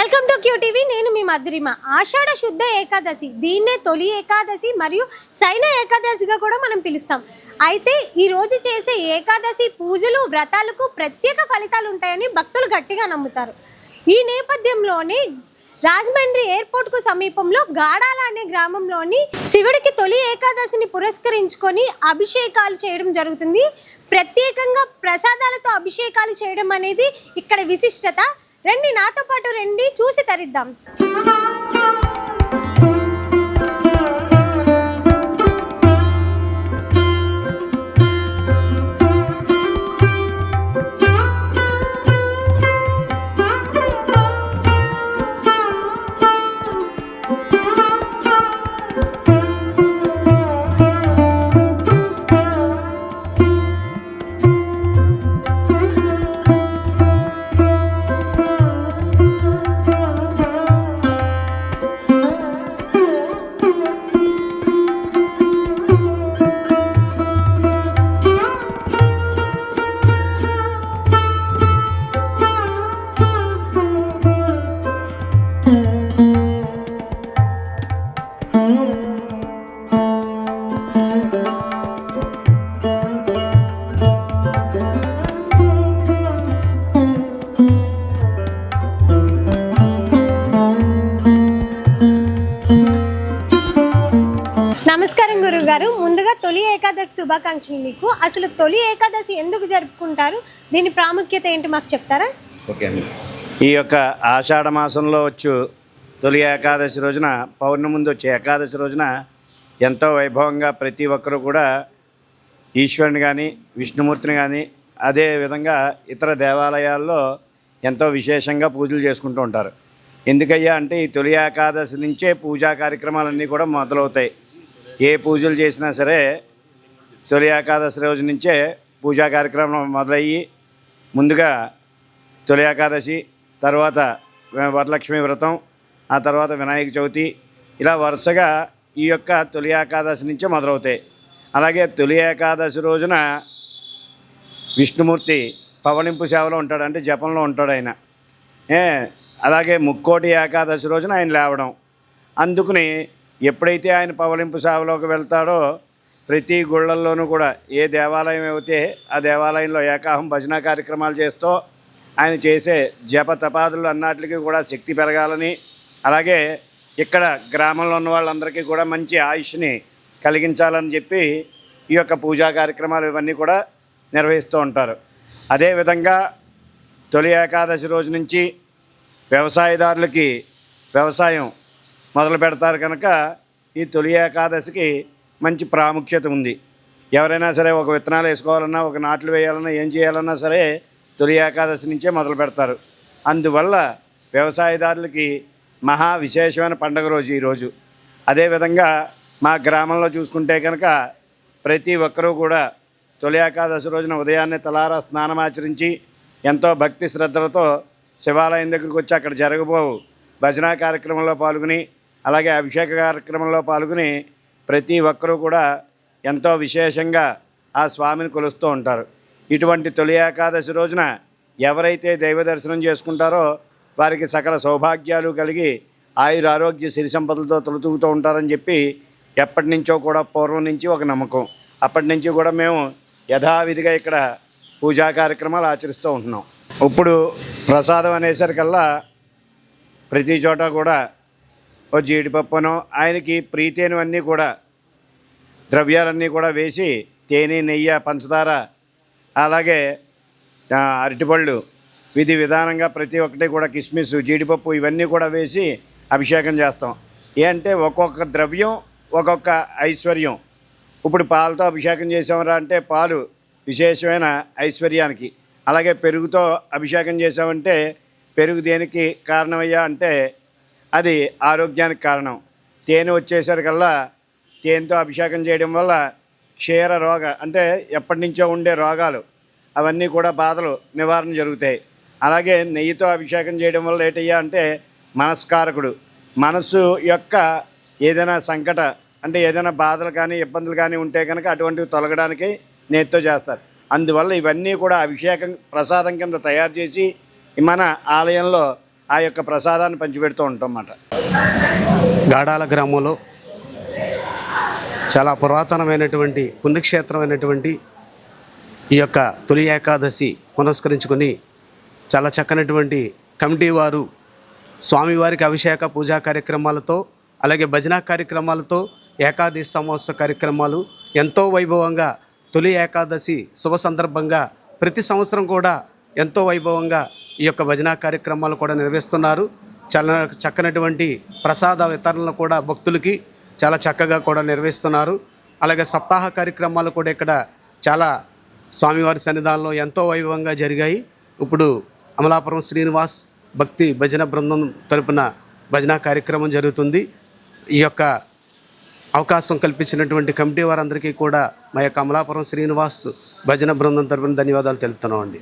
Welcome to QTV నేను మీ మధురిమ. ఆషాఢ శుద్ధ ఏకాదశి దీన్నే తొలి ఏకాదశి మరియు సైన ఏకాదశిగా కూడా మనం పిలుస్తాం. అయితే ఈ రోజు చేసే ఏకాదశి పూజలు వ్రతాలకు ప్రత్యేక ఫలితాలు ఉంటాయని భక్తులు గట్టిగా నమ్ముతారు. ఈ నేపథ్యంలోనే రాజమండ్రి ఎయిర్పోర్ట్కు సమీపంలో గాడాల అనే గ్రామంలోని శివుడికి తొలి ఏకాదశిని పురస్కరించుకొని అభిషేకాలు చేయడం జరుగుతుంది. ప్రత్యేకంగా ప్రసాదాలతో అభిషేకాలు చేయడం అనేది ఇక్కడ విశిష్టత. రండి నాతో పాటు రండి చూసి తరిద్దాం. నమస్కారం గురువు గారు ముందుగా తొలి ఏకాదశి శుభాకాంక్షలు మీకు. అసలు తొలి ఏకాదశి ఎందుకు జరుపుకుంటారు? దీని ప్రాముఖ్యత ఏంటి? మాకు చెప్తారా? ఓకే అండి. ఈ యొక్క ఆషాఢ మాసంలో వచ్చు తొలి ఏకాదశి రోజున పౌర్ణమి ముందు వచ్చే ఏకాదశి రోజున ఎంతో వైభవంగా ప్రతి ఒక్కరూ కూడా ఈశ్వరుని కానీ విష్ణుమూర్తిని కానీ అదే విధంగా ఇతర దేవాలయాల్లో ఎంతో విశేషంగా పూజలు చేసుకుంటూ ఉంటారు. ఎందుకయ్యా అంటే ఈ తొలి ఏకాదశి నుంచే పూజా కార్యక్రమాలన్నీ కూడా మొదలవుతాయి. ఏ పూజలు చేసినా సరే తొలి ఏకాదశి రోజు నుంచే పూజా కార్యక్రమం మొదలయ్యి ముందుగా తొలి ఏకాదశి తర్వాత వరలక్ష్మి వ్రతం ఆ తర్వాత వినాయక చవితి ఇలా వరుసగా ఈ యొక్క తొలి ఏకాదశి నుంచే మొదలవుతాయి. అలాగే తొలి ఏకాదశి రోజున విష్ణుమూర్తి పవళింపు సేవలో ఉంటాడు అంటే జపంలో ఉంటాడు ఆయన. ఏ అలాగే ముక్కోటి ఏకాదశి రోజున ఆయన లేవడం. అందుకుని ఎప్పుడైతే ఆయన పవళింపు సేవలోకి వెళ్తాడో ప్రతి గుళ్ళల్లోనూ కూడా ఏ దేవాలయం అయితే ఆ దేవాలయంలో ఏకాహం భజన కార్యక్రమాలు చేస్తూ ఆయన చేసే జప తపాదులు అన్నాటికి కూడా శక్తి పెరగాలని అలాగే ఇక్కడ గ్రామంలో ఉన్న వాళ్ళందరికీ కూడా మంచి ఆయుష్ని కలిగించాలని చెప్పి ఈ యొక్క పూజా కార్యక్రమాలు ఇవన్నీ కూడా నిర్వహిస్తూ ఉంటారు. అదేవిధంగా తొలి ఏకాదశి రోజు నుంచి వ్యవసాయదారులకి వ్యవసాయం మొదలు పెడతారు కనుక ఈ తొలి ఏకాదశికి మంచి ప్రాముఖ్యత ఉంది. ఎవరైనా సరే ఒక విత్తనాలు వేసుకోవాలన్నా ఒక నాట్లు వేయాలన్నా ఏం చేయాలన్నా సరే తొలి ఏకాదశి నుంచే మొదలు పెడతారు. అందువల్ల వ్యవసాయదారులకి మహా విశేషమైన పండుగ రోజు ఈరోజు అదేవిధంగా మా గ్రామంలో చూసుకుంటే కనుక ప్రతి ఒక్కరూ కూడా తొలి ఏకాదశి రోజున ఉదయాన్నే తలారా స్నానమాచరించి ఎంతో భక్తి శ్రద్ధలతో శివాలయం దగ్గరికి వచ్చి అక్కడ జరగబోవు భజన కార్యక్రమంలో పాల్గొని అలాగే అభిషేక కార్యక్రమంలో పాల్గొని ప్రతి ఒక్కరూ కూడా ఎంతో విశేషంగా ఆ స్వామిని కొలుస్తూ ఉంటారు. ఇటువంటి తొలి ఏకాదశి రోజున ఎవరైతే దైవ దర్శనం చేసుకుంటారో వారికి సకల సౌభాగ్యాలు కలిగి ఆయుర ఆరోగ్య సిరి సంపదలతో తొలతూగుతూ ఉంటారని చెప్పి ఎప్పటి నుంచో కూడా పూర్వం నుంచి ఒక నమ్మకం. అప్పటి నుంచి కూడా మేము యథావిధిగా ఇక్కడ పూజా కార్యక్రమాలు ఆచరిస్తూ ఉంటున్నాం. ఇప్పుడు ప్రసాదం అనేసరికల్లా ప్రతి చోట కూడా ఓ జీడిపప్పునో ఆయనకి ప్రీతి కూడా ద్రవ్యాలన్నీ కూడా వేసి తేనె నెయ్యి పంచదార అలాగే అరటిపళ్ళు విధి విధానంగా ప్రతి ఒక్కటి కూడా కిస్మిస్ జీడిపప్పు ఇవన్నీ కూడా వేసి అభిషేకం చేస్తాం. ఏ అంటే ఒక్కొక్క ద్రవ్యం ఒక్కొక్క ఐశ్వర్యం. ఇప్పుడు పాలతో అభిషేకం చేసామరా అంటే పాలు విశేషమైన ఐశ్వర్యానికి. అలాగే పెరుగుతో అభిషేకం చేసామంటే పెరుగు దేనికి కారణమయ్యా అంటే అది ఆరోగ్యానికి కారణం. తేనె వచ్చేసరికల్లా తేనెతో అభిషేకం చేయడం వల్ల క్షీర రోగ అంటే ఎప్పటి నుంచో ఉండే రోగాలు అవన్నీ కూడా బాధలు నివారణ జరుగుతాయి. అలాగే నెయ్యితో అభిషేకం చేయడం వల్ల ఏటయ్యా అంటే మనస్కారకుడు మనస్సు యొక్క ఏదైనా సంకట అంటే ఏదైనా బాధలు కానీ ఇబ్బందులు కానీ ఉంటే కనుక అటువంటివి తొలగడానికి నేతితో చేస్తారు. అందువల్ల ఇవన్నీ కూడా అభిషేకం ప్రసాదం కింద తయారు చేసి మన ఆలయంలో ఆ యొక్క ప్రసాదాన్ని పంచిపెడుతూ ఉంటాం అన్నమాట. గాడాల గ్రామంలో చాలా పురాతనమైనటువంటి పుణ్యక్షేత్రమైనటువంటి ఈ యొక్క తొలి ఏకాదశి పునస్కరించుకొని చాలా చక్కనటువంటి కమిటీ వారు స్వామివారికి అభిషేక పూజా కార్యక్రమాలతో అలాగే భజన కార్యక్రమాలతో ఏకాదశి సమోత్సవ కార్యక్రమాలు ఎంతో వైభవంగా తొలి ఏకాదశి శుభ సందర్భంగా ప్రతి సంవత్సరం కూడా ఎంతో వైభవంగా ఈ యొక్క భజన కార్యక్రమాలు కూడా నిర్వహిస్తున్నారు. చాలా చక్కనటువంటి ప్రసాద వితరణలు కూడా భక్తులకి చాలా చక్కగా కూడా నిర్వహిస్తున్నారు. అలాగే సప్తాహ కార్యక్రమాలు కూడా ఇక్కడ చాలా స్వామివారి సన్నిధానంలో ఎంతో వైభవంగా జరిగాయి. ఇప్పుడు అమలాపురం శ్రీనివాస్ భక్తి భజన బృందం తరపున భజన కార్యక్రమం జరుగుతుంది. ఈ యొక్క అవకాశం కల్పించినటువంటి కమిటీ వారందరికీ కూడా మా యొక్క అమలాపురం శ్రీనివాస్ భజన బృందం తరపున ధన్యవాదాలు తెలుపుతున్నామండి.